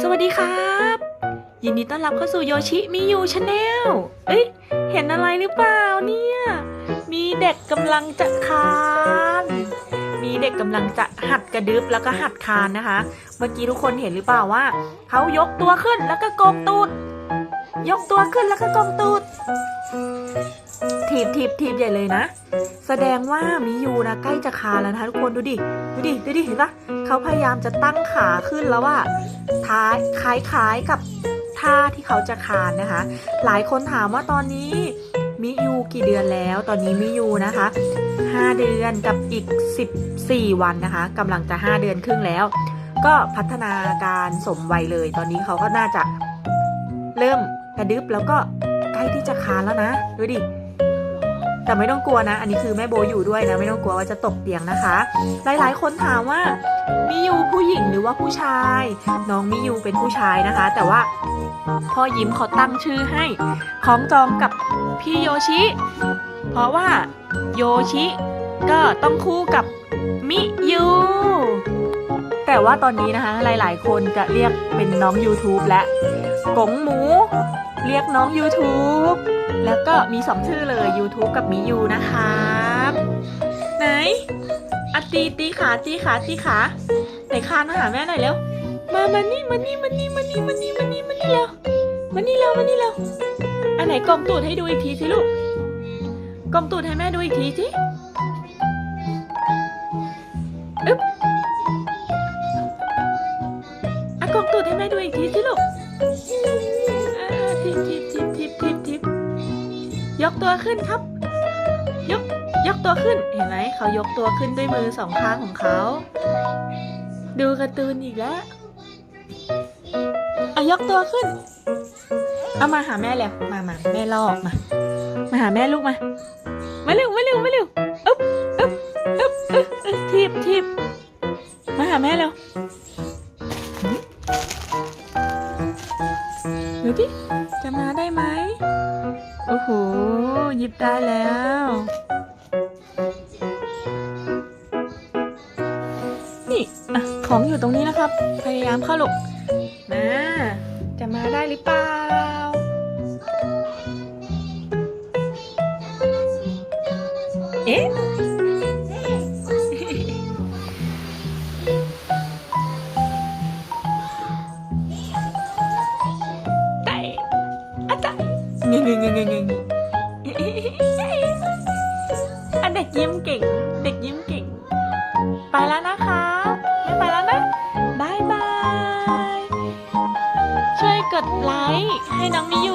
สวัสดีครับ ยินดีต้อนรับเข้าสู่โยชิมิยูชาแนลเอ้ย เห็นอะไรหรือเปล่าเนี่ย มีเด็กกำลังจะคาน มีเด็กกำลังจะหัดกระดึบแล้วก็หัดคานนะคะ เมื่อกี้ทุกคนเห็นหรือเปล่าว่าเขายกตัวขึ้นแล้วก็โกงตูด ยกตัวขึ้นแล้วก็โกงตูด ทีบทีบทีบใหญ่เลยนะ แสดงว่ามิยูนะใกล้จะคาแล้วนะคะทุกคนดูดิ ดูดิ ดูดิ เห็นปะเขาพยายามจะตั้งขาขึ้นแล้วว่าท้ายคล้ายๆกับท่าที่เขาจะคานนะคะ หลายคนถามว่าตอนนี้มิยูกี่เดือนแล้ว ตอนนี้มิยูนะคะ 5 เดือนกับอีก 14 วันนะคะกำลังจะ 5 เดือนครึ่งแล้ว ก็พัฒนาการสมวัยเลย ตอนนี้เขาก็น่าจะเริ่มกระดึบแล้วก็ใกล้ที่จะคานแล้วนะ ดูดิ แต่ไม่ต้องกลัวนะ อันนี้คือแม่โบอยู่ด้วยนะ ไม่ต้องกลัวว่าจะตกเตียงนะคะ หลายๆ คนถามว่ามิยูผู้หญิงหรือว่าผู้ชาย น้องมิยูเป็นผู้ชายนะคะ แต่ว่าพ่อยิ้มเขาตั้งชื่อให้คล้องจองกับพี่โยชิ เพราะว่าโยชิ ก็ต้องคู่กับมิยูแต่ว่าตอนนี้นะคะ หลายๆ คนจะเรียกเป็นน้อง YouTube และกงหมู เรียกน้อง YouTube แล้วก็มีสองชื่อเลย YouTube กับมิยูนะครับไหนอตีตีขาตีขาตีขาไหนคานมาหาแม่หน่อยเร็วมามานี่มานี่มานี่มานี่มานี่มานี่มานี่เร็วมานี่เร็วมานี่เร็วอันไหนกลมตูดให้ดูอีกทีสิลูกกลมตูดให้แม่ดูอีกทีสิอึ๊บอะกลมตูดให้แม่ดูอีกทีสิลูก ยกตัวขึ้นครับ ยก ยกตัวขึ้น เห็นไหม เขายกตัวขึ้นด้วยมือสองข้างของเขา ดูการ์ตูนอีกแล้วเอายกตัวขึ้น เอามาหาแม่แล้ว มามาแม่ลอกมา มาหาแม่ลูกมา มาเร็ว มาเร็ว มาเร็วอึ๊บอึ๊บอึ๊บอึ๊บอึ๊บทีบทีบมาหาแม่เร็วดูดิจะมาได้ไหม โอ้โห หยิบได้แล้ว นี่อะของอยู่ตรงนี้นะครับ พยายามเข้าลูกมา จะมาได้หรือเปล่า เอ๊ะไต่อะจ๊ะเงงเงงเงง เด็กยิ้มเก่ง เด็กยิ้มเก่ง ไปแล้วนะคะไม่ไปแล้วนะบายบาย ช่วยกดไลค์ให้น้องมิยู